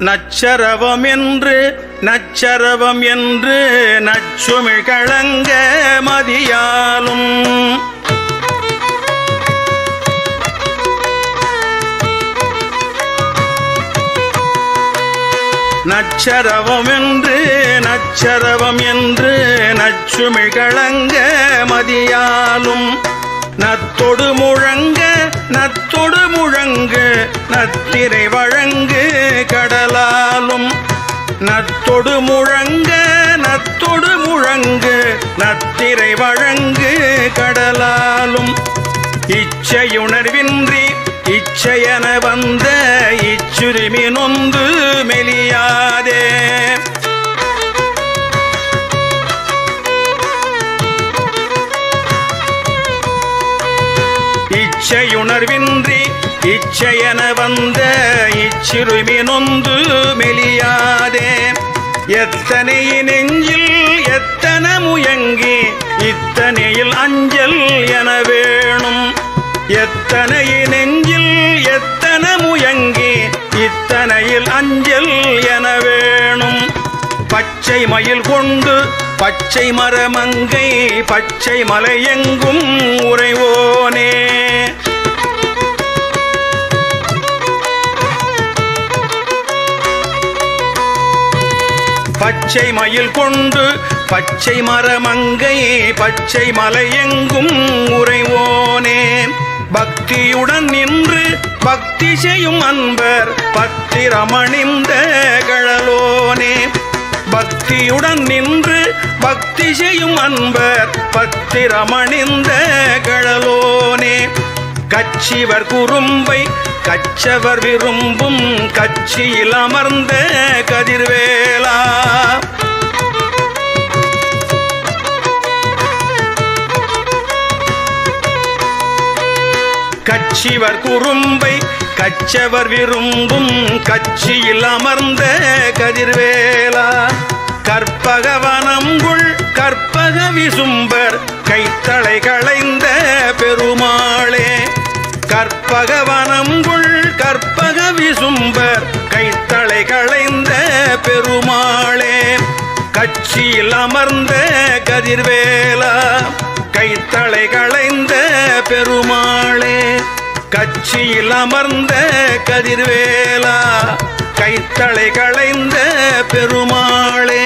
நச்சரவம் என்று நச்சரவம் என்று நச்சுமிழ் கழங்க மதியாலும். நச்சரவம் என்று நச்சரவம் என்று நச்சுமிழ் கழங்க மதியாலும். நத்தொடு முழங்க நத்தொடு முழங்க நத்திரை வழங்கு கடலாலும். நத்தொடு முழங்க நத்தொடு முழங்கு நத்திரை வழங்கு கடலாலும். இச்சையுணர்வின்றி இச்சையன வந்த இச்சுரிமி நொந்து மெலி இச்சையுணர்வின்றி இச்சையன வந்த இச்சிறுமி நொந்து மெலியாதே. எத்தனை நெஞ்சில் எத்தன முயங்கி இத்தனையில் அஞ்சல் என வேணும். எத்தனை நெஞ்சில் எத்தன முயங்கி இத்தனையில் அஞ்சல் என வேணும். பச்சை மயில் கொண்டு பச்சை மரமங்கை பச்சை மலையெங்கும் உறைவோனே. பச்சை மயில் கொண்டு பச்சை மரமங்கை பச்சை மலையெங்கும் உறைவோனே. பக்தியுடன் நின்று பக்தி செய்யும் அன்பர் பத்திரமணிந்த கழலோனே பக்தியுடன் நின்று பக்தி செய்யும் அன்பர் பத்திரமணிந்த கழலோனே கச்சிவர் குறும்பை கச்சவர் விரும்பும் கட்சியில் அமர்ந்த கதிர்வே. கச்சிவர் குறும்பை கச்சவர் விரும்பும் கட்சியில் அமர்ந்த கதிர்வேலா. கற்பகவனங்குள் கற்பக விசும்பர் கைத்தளை களைந்த பெருமாளே. கற்பகவனங்குள் கற்பக விசும்பர் கைத்தளை களைந்த பெருமாளே. கட்சியில் அமர்ந்த கதிர்வேலா கைத்தளை களைந்த பெருமாளே கட்சியில் அமர்ந்த கதிர்வேலா கைத்தளை களைந்த பெருமாளே.